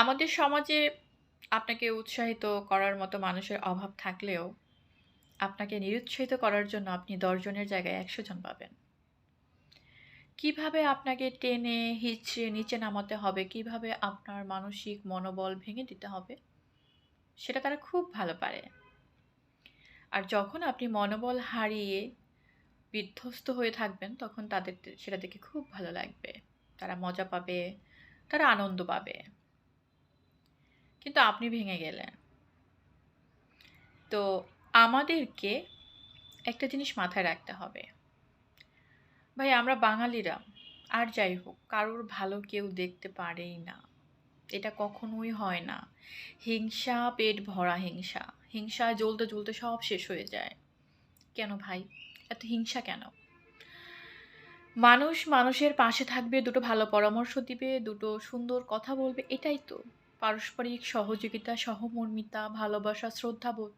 আমাদের সমাজে আপনাকে উৎসাহিত করার মতো মানুষের অভাব থাকলেও আপনাকে নিরুৎসাহিত করার জন্য আপনি দশজনের জায়গায় ১০০ জন পাবেন। কীভাবে আপনাকে টেনে হিঁচড়ে নিচে নামাতে হবে, কীভাবে আপনার মানসিক মনোবল ভেঙে দিতে হবে, সেটা তারা খুব ভালো পারে। আর যখন আপনি মনোবল হারিয়ে বিধ্বস্ত হয়ে থাকবেন, তখন তাদের সেটা দেখে খুব ভালো লাগবে। তারা মজা পাবে, তারা আনন্দ পাবে। কিন্তু আপনি ভেঙে গেলেন। তো আমাদেরকে একটা জিনিস মাথায় রাখতে হবে। ভাই আমরা বাঙালিরা আর যাই হোক কারোর ভালো কেউ দেখতে পারেই না। এটা কখনোই হয় না। হিংসা পেট ভরা হিংসা। হিংসা জ্বলতে, জ্বলতে সব শেষ হয়ে যায়। কেন ভাই? এত হিংসা কেন? মানুষ মানুষের পাশে থাকবে, দুটো ভালো পরামর্শ দিবে, দুটো সুন্দর কথা বলবে, এটাই তো। পারস্পরিক সহযোগিতা, সহমর্মিতা, ভালোবাসা, শ্রদ্ধাবোধ।